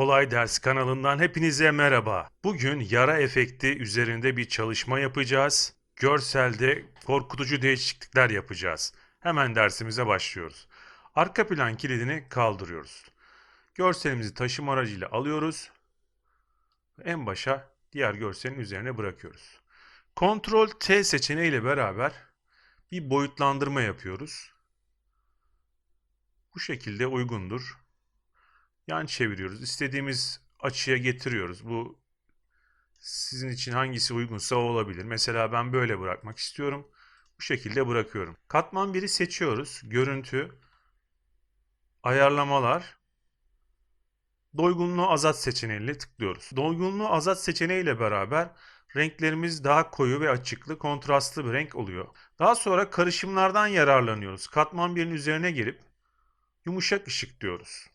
Kolay Ders kanalından hepinize merhaba. Bugün yara efekti üzerinde bir çalışma yapacağız. Görselde korkutucu değişiklikler yapacağız. Hemen dersimize başlıyoruz. Arka plan kilidini kaldırıyoruz. Görselimizi taşıma aracıyla alıyoruz. En başa diğer görselin üzerine bırakıyoruz. Ctrl T seçeneğiyle beraber bir boyutlandırma yapıyoruz. Bu şekilde uygundur. Yan çeviriyoruz. İstediğimiz açıya getiriyoruz. Bu sizin için hangisi uygunsa olabilir. Mesela ben böyle bırakmak istiyorum. Bu şekilde bırakıyorum. Katman 1'i seçiyoruz. Görüntü, ayarlamalar, doygunluğu azalt seçeneğiyle tıklıyoruz. Doygunluğu azalt seçeneğiyle beraber renklerimiz daha koyu ve açıklı, kontrastlı bir renk oluyor. Daha sonra karışımlardan yararlanıyoruz. Katman 1'in üzerine gelip yumuşak ışık diyoruz.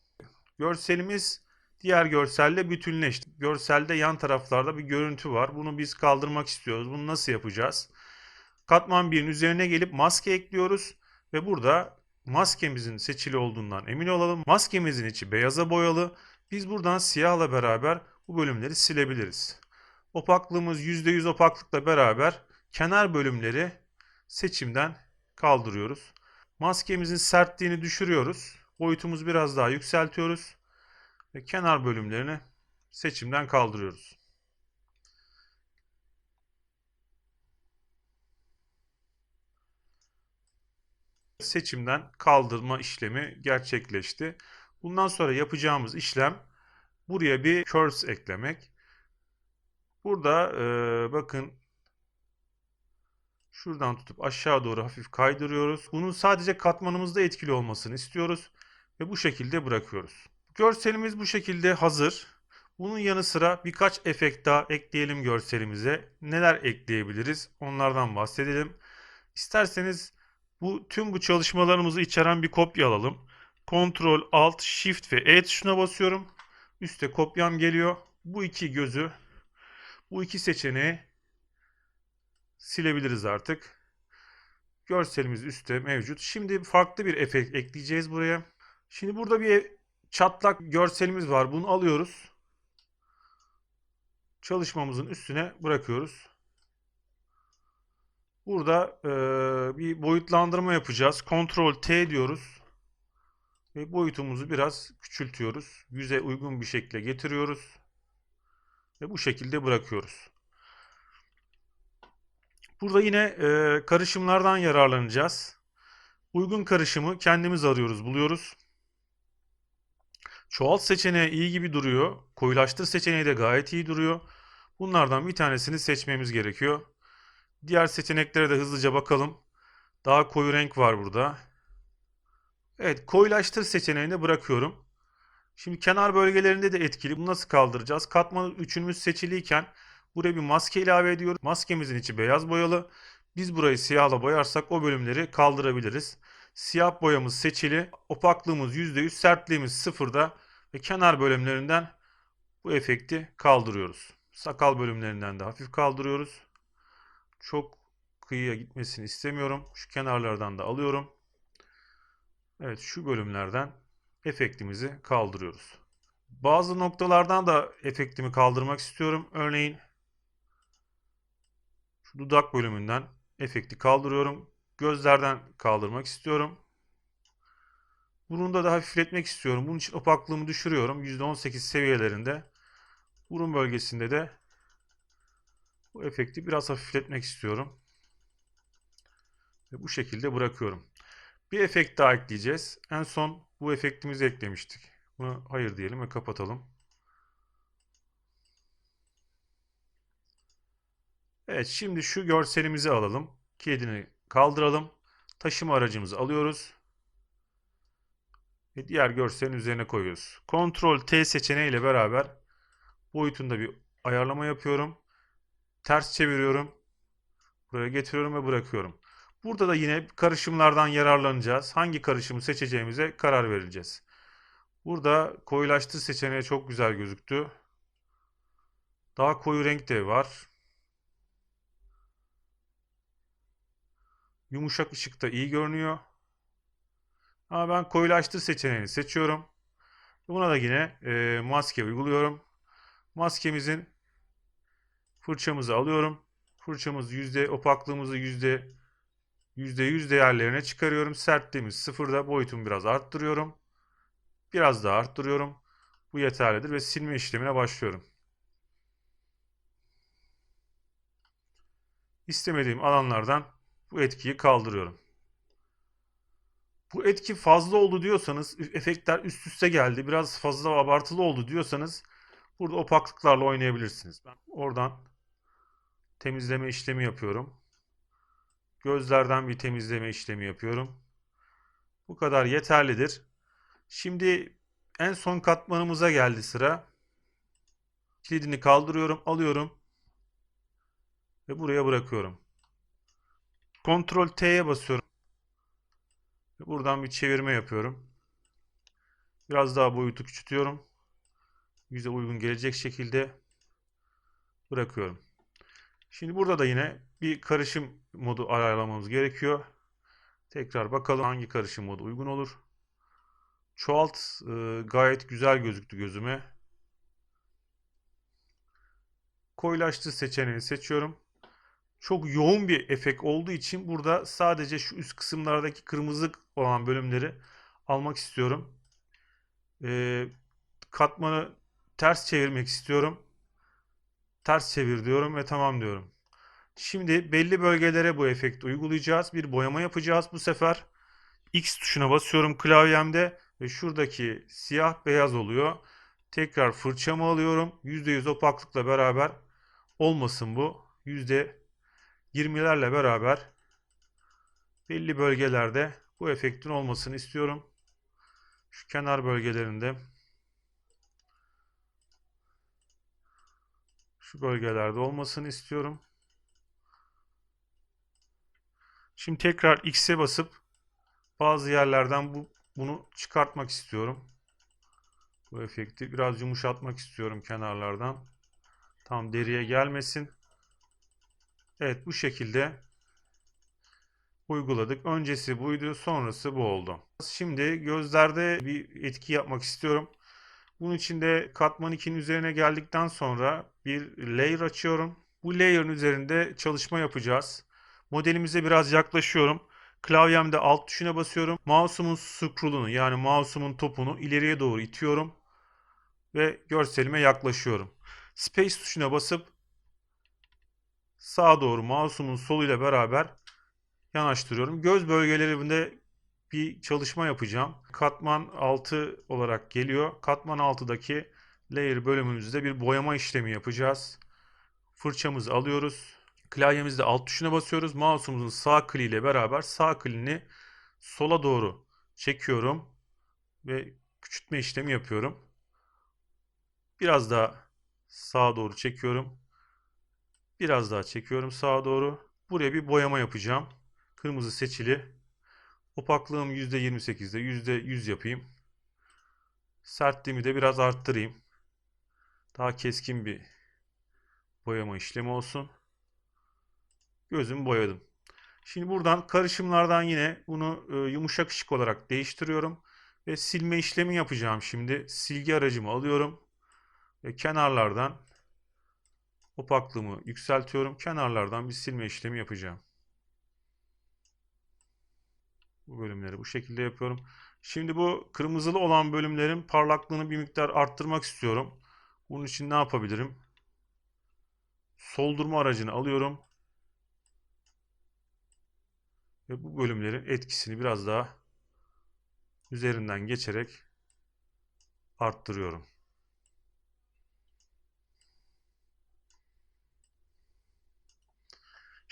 Görselimiz diğer görselle bütünleşti. Görselde yan taraflarda bir görüntü var. Bunu biz kaldırmak istiyoruz. Bunu nasıl yapacağız? Katman 1'in üzerine gelip maske ekliyoruz ve burada maskemizin seçili olduğundan emin olalım. Maskemizin içi beyaza boyalı. Biz buradan siyahla beraber bu bölümleri silebiliriz. Opaklığımız %100 opaklıkla beraber kenar bölümleri seçimden kaldırıyoruz. Maskemizin sertliğini düşürüyoruz. Boyutumuzu biraz daha yükseltiyoruz. Ve kenar bölümlerini seçimden kaldırıyoruz. Seçimden kaldırma işlemi gerçekleşti. Bundan sonra yapacağımız işlem buraya bir curves eklemek. Burada e, bakın şuradan tutup aşağı doğru hafif kaydırıyoruz. Bunun sadece katmanımızda etkili olmasını istiyoruz ve bu şekilde bırakıyoruz. Görselimiz bu şekilde hazır. Bunun yanı sıra birkaç efekt daha ekleyelim görselimize. Neler ekleyebiliriz? Onlardan bahsedelim. İsterseniz bu tüm bu çalışmalarımızı içeren bir kopya alalım. Ctrl, Alt, Shift ve E tuşuna basıyorum. Üste kopyam geliyor. Bu iki gözü, bu iki seçeneği silebiliriz artık. Görselimiz üstte mevcut. Şimdi farklı bir efekt ekleyeceğiz buraya. Şimdi burada bir çatlak görselimiz var. Bunu alıyoruz. Çalışmamızın üstüne bırakıyoruz. Burada e, bir boyutlandırma yapacağız. Ctrl T diyoruz. Ve boyutumuzu biraz küçültüyoruz. Yüze uygun bir şekilde getiriyoruz. Ve bu şekilde bırakıyoruz. Burada yine e, karışımlardan yararlanacağız. Uygun karışımı kendimiz arıyoruz, buluyoruz. Çoğalt seçeneği iyi gibi duruyor. Koyulaştır seçeneği de gayet iyi duruyor. Bunlardan bir tanesini seçmemiz gerekiyor. Diğer seçeneklere de hızlıca bakalım. Daha koyu renk var burada. Evet, koyulaştır seçeneğini bırakıyorum. Şimdi kenar bölgelerinde de etkili. Bunu nasıl kaldıracağız? Katman üçünümüz seçiliyken buraya bir maske ilave ediyoruz. Maskemizin içi beyaz boyalı. Biz burayı siyahla boyarsak o bölümleri kaldırabiliriz. Siyah boyamız seçili. Opaklığımız %100, sertliğimiz sıfırda ve kenar bölümlerinden bu efekti kaldırıyoruz. Sakal bölümlerinden de hafif kaldırıyoruz. Çok kıyıya gitmesini istemiyorum. Şu kenarlardan da alıyorum. Evet şu bölümlerden efektimizi kaldırıyoruz. Bazı noktalardan da efektimi kaldırmak istiyorum. Örneğin şu dudak bölümünden efekti kaldırıyorum. Gözlerden kaldırmak istiyorum. Burunda da hafifletmek istiyorum. Bunun için opaklığımı düşürüyorum. %18 seviyelerinde. Burun bölgesinde de bu efekti biraz hafifletmek istiyorum. Ve bu şekilde bırakıyorum. Bir efekt daha ekleyeceğiz. En son bu efektimizi eklemiştik. Bunu hayır diyelim ve kapatalım. Evet şimdi şu görselimizi alalım. Kilidini kaldıralım. Taşıma aracımızı alıyoruz. Ve diğer görselin üzerine koyuyoruz. Ctrl T seçeneği ile beraber boyutunda bir ayarlama yapıyorum. Ters çeviriyorum. Buraya getiriyorum ve bırakıyorum. Burada da yine karışımlardan yararlanacağız. Hangi karışımı seçeceğimize karar vereceğiz. Burada koyulaştır seçeneği çok güzel gözüktü. Daha koyu renk de var. Yumuşak ışıkta iyi görünüyor. Ama ben koyulaştır seçeneğini seçiyorum. Buna da yine e, maske uyguluyorum. Maskemizin fırçamızı alıyorum. Fırçamız yüzde opaklığımızı yüzde yüzde yüz değerlerine çıkarıyorum. Sertliğimiz sıfırda. Boyutumu biraz arttırıyorum. Biraz daha arttırıyorum. Bu yeterlidir ve silme işlemine başlıyorum. İstemediğim alanlardan bu etkiyi kaldırıyorum. Bu etki fazla oldu diyorsanız, efektler üst üste geldi, biraz fazla abartılı oldu diyorsanız burada opaklıklarla oynayabilirsiniz. Ben oradan temizleme işlemi yapıyorum. Gözlerden bir temizleme işlemi yapıyorum. Bu kadar yeterlidir. Şimdi en son katmanımıza geldi sıra. Kilidini kaldırıyorum, alıyorum ve buraya bırakıyorum. Ctrl T'ye basıyorum. Buradan bir çevirme yapıyorum. Biraz daha boyutu küçültüyorum. Yüze uygun gelecek şekilde bırakıyorum. Şimdi burada da yine bir karışım modu ayarlamamız gerekiyor. Tekrar bakalım hangi karışım modu uygun olur. Çoğalt e, gayet güzel gözüktü gözüme. Koyulaştır seçeneğini seçiyorum. Çok yoğun bir efekt olduğu için burada sadece şu üst kısımlardaki kırmızı olan bölümleri almak istiyorum. E, katmanı ters çevirmek istiyorum. Ters çevir diyorum ve tamam diyorum. Şimdi belli bölgelere bu efekti uygulayacağız. Bir boyama yapacağız bu sefer. X tuşuna basıyorum klavyemde ve şuradaki siyah beyaz oluyor. Tekrar fırçamı alıyorum. %100 opaklıkla beraber olmasın bu. %20'lerle beraber belli bölgelerde bu efektin olmasını istiyorum. Şu kenar bölgelerinde şu bölgelerde olmasını istiyorum. Şimdi tekrar X'e basıp bazı yerlerden bu bunu çıkartmak istiyorum. Bu efekti biraz yumuşatmak istiyorum kenarlardan. Tam deriye gelmesin. Evet bu şekilde uyguladık. Öncesi buydu, sonrası bu oldu. Şimdi gözlerde bir etki yapmak istiyorum. Bunun için de katman 2'nin üzerine geldikten sonra bir layer açıyorum. Bu layer'ın üzerinde çalışma yapacağız. Modelimize biraz yaklaşıyorum. Klavyemde alt tuşuna basıyorum. Mouse'umun scroll'unu yani mouse'umun topunu ileriye doğru itiyorum. Ve görselime yaklaşıyorum. Space tuşuna basıp sağa doğru mouse'umun soluyla beraber yanaştırıyorum. Göz bölgelerinde bir çalışma yapacağım. Katman 6 olarak geliyor. Katman 6'daki layer bölümümüzde bir boyama işlemi yapacağız. Fırçamızı alıyoruz. Klavyemizde alt tuşuna basıyoruz. Mouse'umuzun sağ kliği ile beraber sağ kliğini sola doğru çekiyorum ve küçültme işlemi yapıyorum. Biraz daha sağa doğru çekiyorum. Biraz daha çekiyorum sağa doğru. Buraya bir boyama yapacağım. Kırmızı seçili. Opaklığım %28'de %100 yapayım. Sertliğimi de biraz arttırayım. Daha keskin bir boyama işlemi olsun. Gözümü boyadım. Şimdi buradan karışımlardan yine bunu e, yumuşak ışık olarak değiştiriyorum. Ve silme işlemi yapacağım şimdi. Silgi aracımı alıyorum. Ve kenarlardan opaklığımı yükseltiyorum. Kenarlardan bir silme işlemi yapacağım. Bu bölümleri bu şekilde yapıyorum. Şimdi bu kırmızılı olan bölümlerin parlaklığını bir miktar arttırmak istiyorum. Bunun için ne yapabilirim? Soldurma aracını alıyorum. Ve bu bölümlerin etkisini biraz daha üzerinden geçerek arttırıyorum.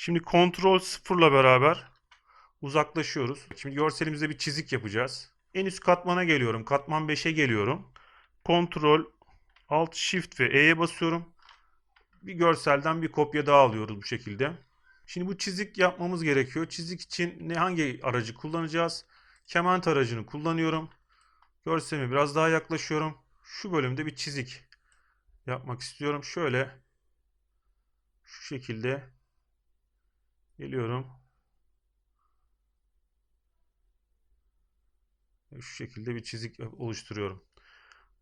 Şimdi kontrol sıfırla beraber uzaklaşıyoruz. Şimdi görselimizde bir çizik yapacağız. En üst katmana geliyorum. Katman 5'e geliyorum. Kontrol Alt Shift ve E'ye basıyorum. Bir görselden bir kopya daha alıyoruz bu şekilde. Şimdi bu çizik yapmamız gerekiyor. Çizik için ne hangi aracı kullanacağız? Kement aracını kullanıyorum. Görselime biraz daha yaklaşıyorum. Şu bölümde bir çizik yapmak istiyorum. Şöyle şu şekilde geliyorum. Şu şekilde bir çizik oluşturuyorum.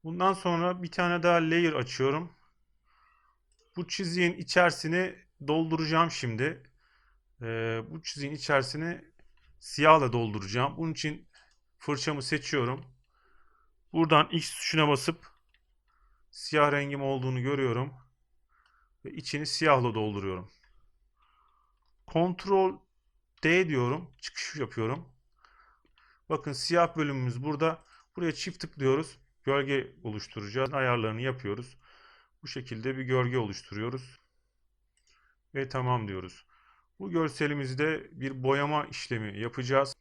Bundan sonra bir tane daha layer açıyorum. Bu çiziğin içerisini dolduracağım şimdi. Ee, bu çiziğin içerisini siyahla dolduracağım. Bunun için fırçamı seçiyorum. Buradan X tuşuna basıp siyah rengim olduğunu görüyorum. Ve içini siyahla dolduruyorum. Ctrl D diyorum. Çıkış yapıyorum. Bakın siyah bölümümüz burada. Buraya çift tıklıyoruz. Gölge oluşturacağız. Ayarlarını yapıyoruz. Bu şekilde bir gölge oluşturuyoruz. Ve tamam diyoruz. Bu görselimizde bir boyama işlemi yapacağız.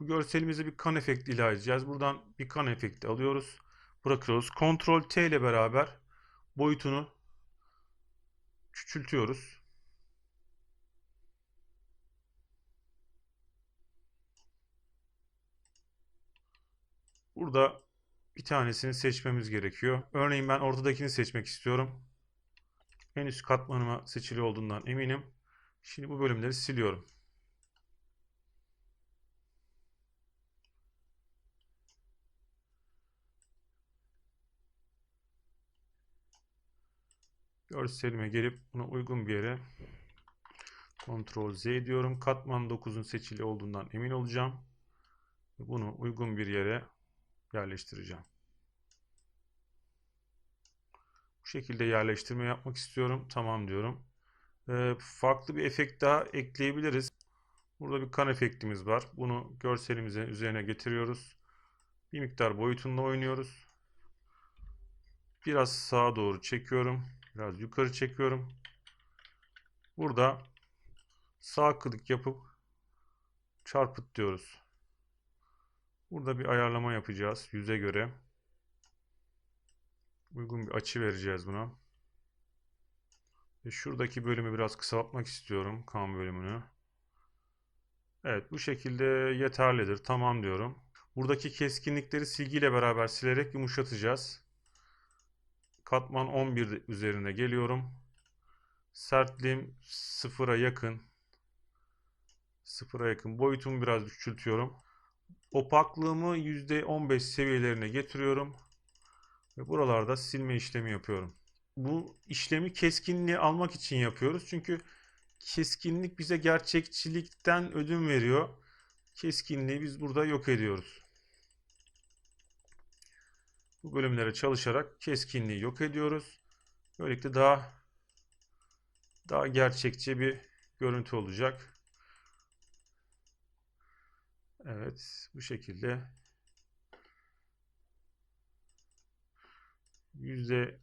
Bu görselimize bir kan efekti ilave edeceğiz. Buradan bir kan efekti alıyoruz. Bırakıyoruz. Ctrl T ile beraber boyutunu küçültüyoruz. Burada bir tanesini seçmemiz gerekiyor. Örneğin ben ortadakini seçmek istiyorum. En üst katmanıma seçili olduğundan eminim. Şimdi bu bölümleri siliyorum. Görselime gelip buna uygun bir yere Ctrl Z diyorum. Katman 9'un seçili olduğundan emin olacağım. Bunu uygun bir yere yerleştireceğim. Bu şekilde yerleştirme yapmak istiyorum. Tamam diyorum. Ee, farklı bir efekt daha ekleyebiliriz. Burada bir kan efektimiz var. Bunu görselimizin üzerine getiriyoruz. Bir miktar boyutunda oynuyoruz. Biraz sağa doğru çekiyorum. Biraz yukarı çekiyorum. Burada sağ klik yapıp çarpıt diyoruz. Burada bir ayarlama yapacağız yüze göre. Uygun bir açı vereceğiz buna. Ve şuradaki bölümü biraz kısaltmak istiyorum. Kan bölümünü. Evet bu şekilde yeterlidir. Tamam diyorum. Buradaki keskinlikleri silgiyle beraber silerek yumuşatacağız. Katman 11 üzerine geliyorum. Sertliğim sıfıra yakın. Sıfıra yakın. Boyutumu biraz küçültüyorum. Opaklığımı %15 seviyelerine getiriyorum. Ve buralarda silme işlemi yapıyorum. Bu işlemi keskinliği almak için yapıyoruz. Çünkü keskinlik bize gerçekçilikten ödün veriyor. Keskinliği biz burada yok ediyoruz. Bu bölümlere çalışarak keskinliği yok ediyoruz. Böylelikle daha daha gerçekçi bir görüntü olacak. Evet, bu şekilde yüzde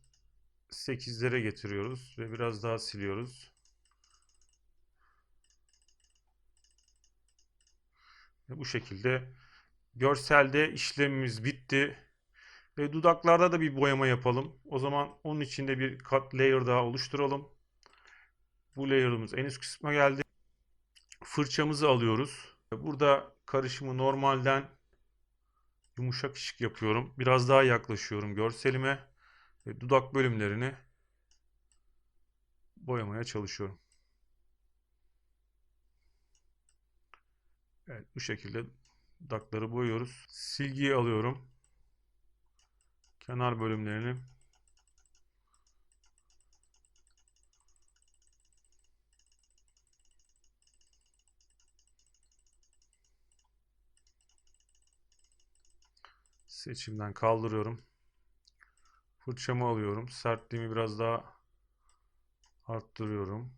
sekizlere getiriyoruz ve biraz daha siliyoruz. Ve bu şekilde görselde işlemimiz bitti. Ve dudaklarda da bir boyama yapalım. O zaman onun içinde bir kat layer daha oluşturalım. Bu layer'ımız en üst kısma geldi. Fırçamızı alıyoruz. Burada karışımı normalden yumuşak ışık yapıyorum. Biraz daha yaklaşıyorum görselime. Ve dudak bölümlerini boyamaya çalışıyorum. Evet bu şekilde dudakları boyuyoruz. Silgiyi alıyorum. Kenar bölümlerini seçimden kaldırıyorum. Fırçamı alıyorum. Sertliğimi biraz daha arttırıyorum.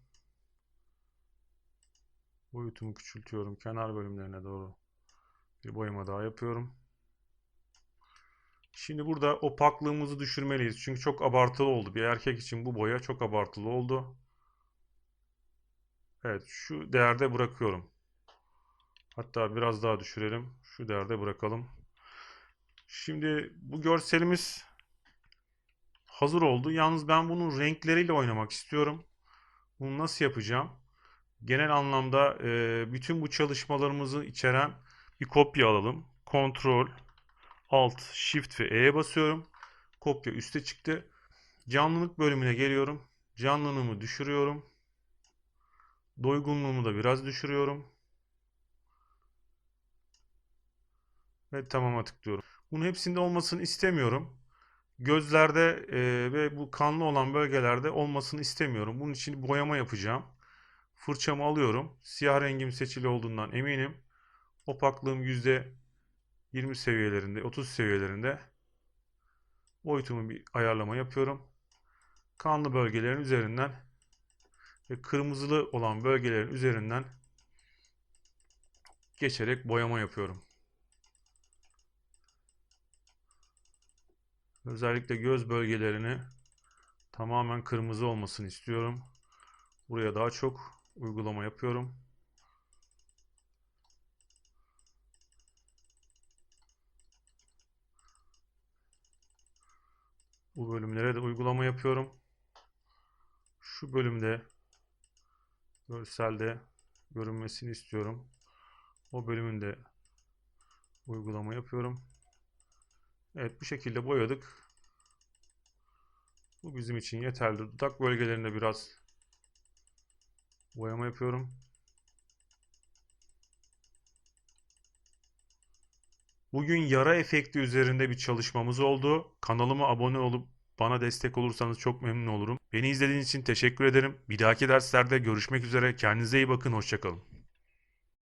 Boyutumu küçültüyorum. Kenar bölümlerine doğru bir boyama daha yapıyorum. Şimdi burada opaklığımızı düşürmeliyiz. Çünkü çok abartılı oldu. Bir erkek için bu boya çok abartılı oldu. Evet şu değerde bırakıyorum. Hatta biraz daha düşürelim. Şu değerde bırakalım. Şimdi bu görselimiz hazır oldu. Yalnız ben bunun renkleriyle oynamak istiyorum. Bunu nasıl yapacağım? Genel anlamda e, bütün bu çalışmalarımızı içeren bir kopya alalım. Ctrl, Alt, Shift ve E'ye basıyorum. Kopya üste çıktı. Canlılık bölümüne geliyorum. Canlılığımı düşürüyorum. Doygunluğumu da biraz düşürüyorum. Ve tamama tıklıyorum. Bunun hepsinde olmasını istemiyorum. gözlerde e, ve bu kanlı olan bölgelerde olmasını istemiyorum. Bunun için boyama yapacağım. Fırçamı alıyorum. Siyah rengim seçili olduğundan eminim. Opaklığım %20 seviyelerinde, 30 seviyelerinde. Boyutumu bir ayarlama yapıyorum. Kanlı bölgelerin üzerinden ve kırmızılı olan bölgelerin üzerinden geçerek boyama yapıyorum. Özellikle göz bölgelerini tamamen kırmızı olmasını istiyorum. Buraya daha çok uygulama yapıyorum. Bu bölümlere de uygulama yapıyorum. Şu bölümde görselde görünmesini istiyorum. O bölümünde uygulama yapıyorum. Evet bu şekilde boyadık. Bu bizim için yeterli. Dudak bölgelerinde biraz boyama yapıyorum. Bugün yara efekti üzerinde bir çalışmamız oldu. Kanalıma abone olup bana destek olursanız çok memnun olurum. Beni izlediğiniz için teşekkür ederim. Bir dahaki derslerde görüşmek üzere. Kendinize iyi bakın. Hoşçakalın.